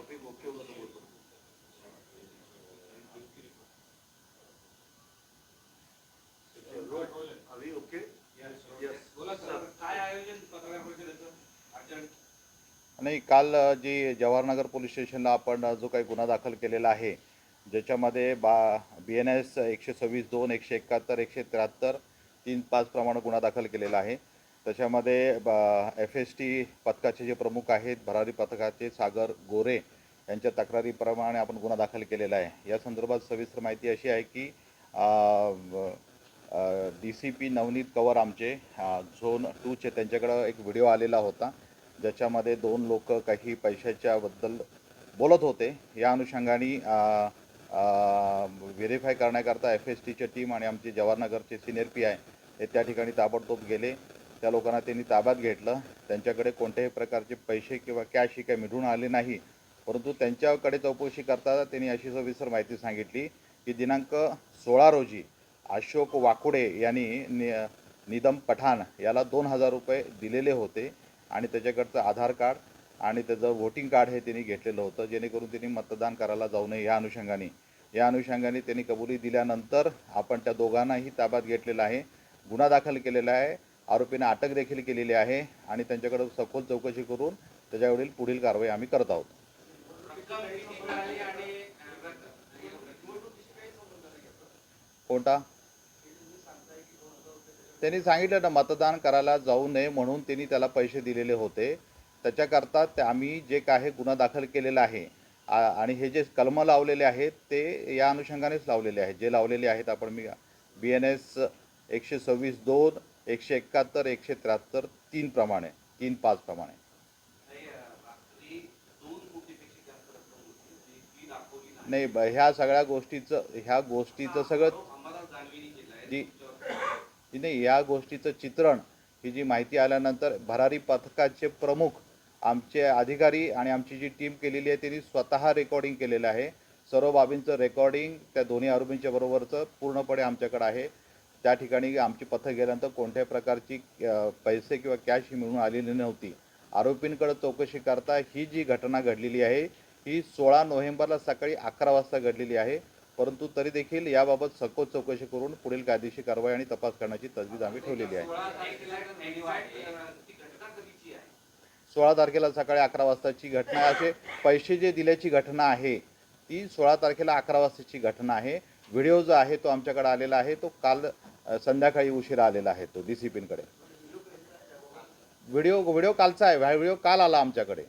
Topic okay होतं तर बोलतो अभी ओके Yes. बोला सर. काय आयोजन पत्रकार परिषदेचं अर्जंट. नाही काल जी जवाहरनगर पोलीस स्टेशनला आपण जो काही गुन्हा दाखल केलेला आहे ज्याच्यामध्ये बा बी एन एस एकशे सव्वीस दोन एकशे एकाहत्तर एकशे त्र्याहत्तर तीन पाच प्रमाणे गुन्हा दाखल केलेला आहे. त्याच्यामध्ये एफ एस टी पथकाचे जे प्रमुख आहेत भरारी पथकाचे सागर गोरे यांच्या तक्रारीप्रमाणे आपण गुन्हा दाखल केलेला आहे. या संदर्भात सविस्तर माहिती अशी आहे की D C P Navneet Kaur आमचे झोन टूचे त्यांच्याकडं एक व्हिडिओ आलेला होता. ज्याच्यामध्ये दोन लोक काही पैशाच्याबद्दल बोलत होते. या अनुषंगाने व्हेरीफाय करण्याकरता एफ एस टीच्या टीम आणि आमचे जवाहरनगरचे सिनियर पी आय हे त्या ठिकाणी ताबडतोब गेले. त्या लोकांना त्यांनी ताब्यात घेतलं. त्यांच्याकडे कोणत्याही प्रकारचे पैसे किंवा कॅश ही काही मिळून आले नाही. परंतु त्यांच्याकडे चौकशी करता त्यांनी अशी सविस्तर माहिती सांगितली की दिनांक सोळा रोजी अशोक वाकुडे यांनी नि निदम पठाण याला दोन हजार रुपये दिलेले होते आणि त्याच्याकडचं आधार कार्ड आणि त्याचं वोटिंग कार्ड हे त्यांनी घेतलेलं होतं. जेणेकरून त्यांनी मतदान करायला जाऊ नये या अनुषंगाने. या अनुषंगाने त्यांनी कबुली दिल्यानंतर आपण त्या दोघांनाही ताब्यात घेतलेला आहे. गुन्हा दाखल केलेला आहे. आरोपींना अटक देखील केलेली आहे आणि त्यांच्याकडे सखोल चौकशी करून त्याच्यावरील पुढील कारवाई आम्ही करत आहोत. कोणता? त्यांनी सांगितलं ना मतदान करायला जाऊ नये म्हणून त्यांनी त्याला पैसे दिलेले होते. त्याच्याकरता ते आम्ही जे काही गुन्हा दाखल केलेला आहे आणि हे जे कलमं लावलेले आहेत ते या अनुषंगानेच लावलेले आहेत. जे लावलेले आहेत आपण मी बी एन एस एकशे सव्वीस दोन एकशे एकाहत्तर एकशे त्र्याहत्तर तीन प्रमाणे तीन पाच प्रमाणे. नाही, ह्या सगळ्या गोष्टीचं ह्या गोष्टीचं सगळं जी- नाही या गोष्टीचं चित्रण ही जी माहिती आल्यानंतर भरारी पथकाचे प्रमुख आमचे अधिकारी आणि आमची जी टीम केलेली आहे त्यांनी स्वतः रेकॉर्डिंग केलेलं आहे. सर्व बाबींचं रेकॉर्डिंग त्या दोन्ही आरोपींच्या बरोबरचं पूर्णपणे आमच्याकडे आहे. त्या ठिकाणी आमची पथक गेल्यानंतर कोणत्याही प्रकारची पैसे किंवा कॅश ही मिळून आलेली नव्हती. आरोपींकडे चौकशी करता ही जी घटना घडलेली आहे ही सोळा नोव्हेंबरला सकाळी अकरा वाजता घडलेली आहे. परंतु तरी देखील याबाबत सखोल चौकशी करून पुढील कायदेशीर कारवाई आणि तपास करण्याची तजवीज आम्ही ठेवलेली आहे. सोळा तारखेला सकाळी अकरा वाजताची घटना असे पैसे जे दिल्याची घटना आहे ती सोळा तारखेला अकरा वाजताची घटना आहे. व्हिडिओ जो आहे तो आमच्याकडे आलेला आहे तो काल संध्याकाळी उशिरा आलेला आहे तो डी सी पींकडे व्हिडिओ व्हिडिओ कालचा आहे व्हिडिओ काल आला आमच्याकडे.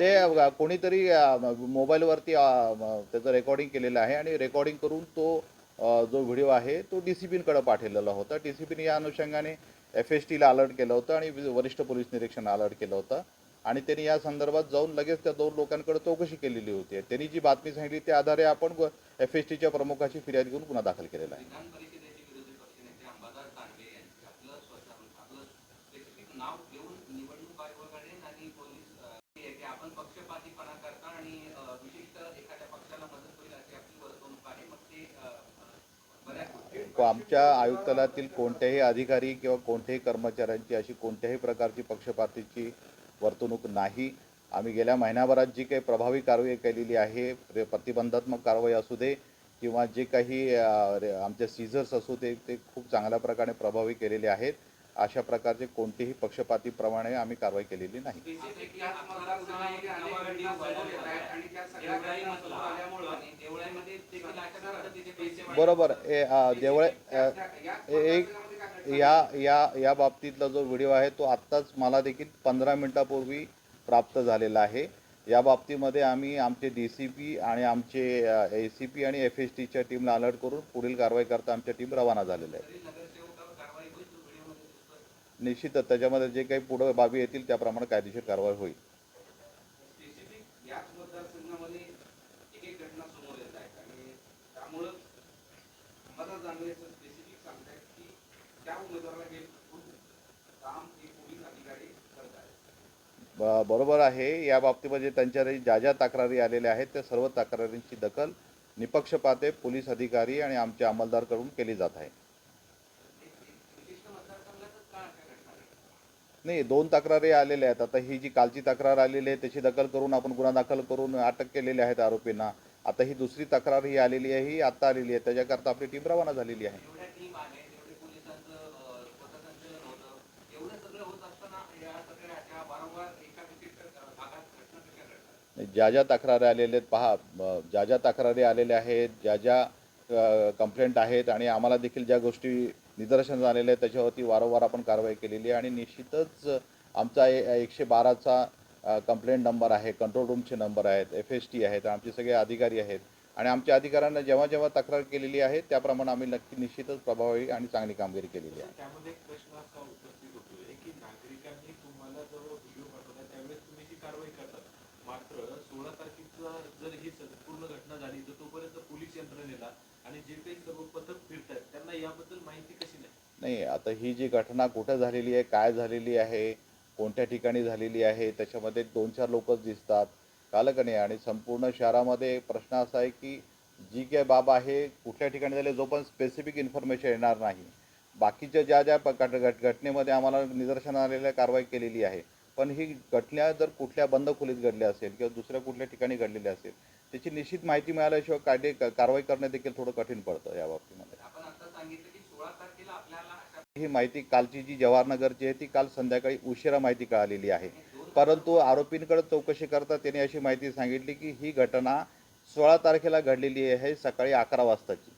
ते कोणीतरी मोबाईलवरती त्याचं रेकॉर्डिंग केलेलं आहे आणि रेकॉर्डिंग करून तो जो व्हिडिओ आहे तो डी सी पींकडे पाठवलेला होता. डी सी पीने या अनुषंगाने एफ एस टीला अलर्ट केलं होतं आणि वरिष्ठ पोलीस निरीक्षण अलर्ट केलं होतं. आणि त्यांनी या संदर्भात जाऊन लगेच त्या दोन लोकांकडे चौकशी केलेली होती. त्यांनी जी बातमी सांगितली त्या आधारे आपण एफ एस टीच्या प्रमुखाची फिर्याद घेऊन गुन्हा दाखल केलेला आहे. आमच्या आयुक्तालयातील कोणत्याही अधिकारी किंवा कोणत्याही कर्मचाऱ्यांची अशी कोणत्याही प्रकारची पक्षपातीची वर्तणूक नाही. आम्ही गेल्या महिन्याभरात जी काही प्रभावी कारवाई केलेली आहे प्रतिबंधात्मक कारवाई असू दे किंवा जे काही आमचे सीझर्स असू दे ते खूप चांगल्या प्रकारे प्रभावी केलेले आहेत. अशा प्रकारचे कोणतेही पक्षपातीप्रमाणे आम्ही कारवाई केलेली नाही. बरोबर. देवळे एक या या या बाबतीतला जो व्हिडिओ आहे तो आत्ताच मला देखील पंधरा मिनिटापूर्वी प्राप्त झालेला आहे. या बाबतीमध्ये आम्ही आमचे डी सी पी आणि आमचे ए सी पी आणि एफ एस टीच्या टीमला अलर्ट करून पुढील कारवाई करता आमच्या टीम रवाना झालेल्या आहे. निश्चितच. त्याच्यामध्ये जे काही पुढं बाबी येतील त्याप्रमाणे कायदेशीर कारवाई होईल स्पेसिफिक याच मतदारसंघामध्ये एक एक घटना समोर येत आहेत आणि त्यामुळं स्पेसिफिक सांगतायत की त्या उमेदवाराला हे काम हे पोलीस अधिकारी करत बरोबर आहे. या बाबतीमध्ये त्यांच्या ज्या ज्या तक्रारी आलेल्या आहेत त्या सर्व तक्रारींची दखल निपक्षपाते पोलीस अधिकारी आणि आमचे अंमलदारकडून केली जात आहे. नाही दोन तक्रारी आलेल्या आहेत. आता ही जी कालची तक्रार आलेली आहे त्याची दखल करून आपण गुन्हा दाखल करून अटक केलेली आहेत आरोपींना. आता ही दुसरी तक्रार ही आलेली आहे ही आत्ता आलेली आहे. त्याच्याकरता आपली टीम रवाना झालेली आहे. ज्या ज्या तक्रारी आलेल्या आहेत पहा ज्या ज्या तक्रारी आलेल्या आहेत ज्या ज्या कंप्लेंट आहेत आणि आम्हाला देखील ज्या गोष्टी निदर्शनास आलेल्या आहेत त्याच्यावरती वारंवार आपण कारवाई केलेली आहे. आणि निश्चितच आमचा एकशे बाराचा कंप्लेंट नंबर आहे कंट्रोल रूमचे नंबर आहेत एफ एस टी आहेत आमचे सगळे अधिकारी आहेत. आणि आमच्या अधिकाऱ्यांना जेव्हा जेव्हा तक्रार केलेली आहे त्याप्रमाणे आम्ही नक्की निश्चितच प्रभावी आणि चांगली कामगिरी केलेली आहे. त्यामध्ये एक प्रश्न असा उपस्थित होतोय की नागरिकांनी तुम्हाला जेव्हा व्हिडिओ पाठवला त्यावेळेस तुम्ही जी कारवाई करतात. मात्र सोळा तारखेचा जर ही संपूर्ण घटना झाली तर तोपर्यंत पोलीस यंत्रणेला आणि जे काही सर्व पथक फिरतात त्यांना याबद्दल माहिती कशी नाही? नाही आता ही जी घटना कुठं झालेली आहे काय झालेली आहे कोणत्या ठिकाणी झालेली आहे त्याच्यामध्ये दोन चार लोकच दिसतात कालकणे नाही आणि संपूर्ण शहरामध्ये प्रश्न असा आहे की जी काय बाब आहे कुठल्या ठिकाणी झाले जो पण स्पेसिफिक इन्फॉर्मेशन येणार नाही. बाकीच्या ज्या ज्या घट घटनेमध्ये आम्हाला निदर्शनास आलेल्या कारवाई केलेली आहे. पण ही घटना जर कुठल्या बंद खोलीत घडली असेल किंवा दुसऱ्या कुठल्या ठिकाणी घडलेली असेल त्याची निश्चित माहिती मिळाल्याशिवाय कायदे कारवाई करणे देखील थोडं कठीण पडतं या बाबतीमध्ये. आपण आता सांगितलं की सोळा तारखेला आपल्याला ही माहिती कालची जी जवाहरनगरची आहे ती काल संध्याकाळी उशिरा माहिती कळालेली आहे. परंतु आरोपींकडे चौकशी करता त्यांनी अशी माहिती सांगितली की ही घटना सोळा तारखेला घडलेली आहे सकाळी अकरा वाजताची.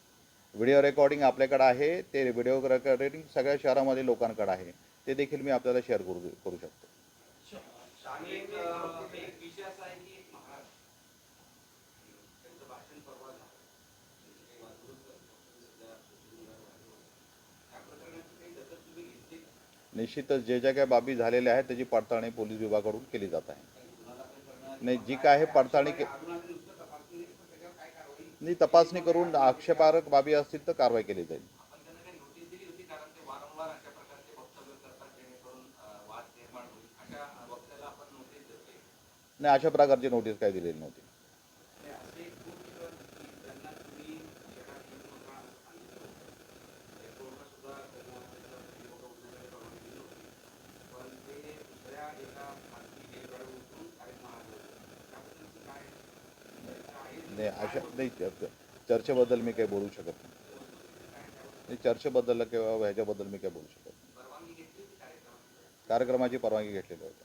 व्हिडिओ रेकॉर्डिंग आपल्याकडे आहे ते व्हिडिओ रेकॉर्डिंग सगळ्या शहरामध्ये लोकांकडे आहे. ते देखील मी आपल्याला शेअर करू करू शकतो आणि एक अ, एक विषय असा आहे की महाराज त्यांचं भाषण परवा झालं त्यांचं काही वादविवाद झाले. सध्या social media वर वादविवाद झाले. त्या प्रकरणाची काही दखल तुम्ही घेतली का? निश्चितच जे ज्या काही बाबी झालेल्या आहेत त्याची पडताळणी पोलीस विभागाकडून केली जात आहे. नाही जी काय आहे पडताळणी के नाही तपासणी करून आक्षेपार्ह बाबी असतील तर कारवाई केली जाईल. नाही अशा प्रकारची नोटीस काही दिलेली नव्हती ते असे खूप दिवस की त्यांना तुम्ही शहरात येऊन बघा असं सांगितलं होतं. एअरपोर्टला सुद्धा त्यांना त्याचं व्हिडिओ वगैरे परवानगी दिली होती. पण ते दुसऱ्या एका खाजगी गेटवर उतरून कार्यक्रम आले होते. त्याबद्दलचं काय चर्चा आहे? नाही अशा नाही चर्च- चर्चेबद्दल मी काही बोलू शकत नाही. नाही चर्चेबद्दल किंवा ह्याच्याबद्दल मी काही बोलू शकत नाही. कार्यक्रमाची परवानगी घेतलेली होती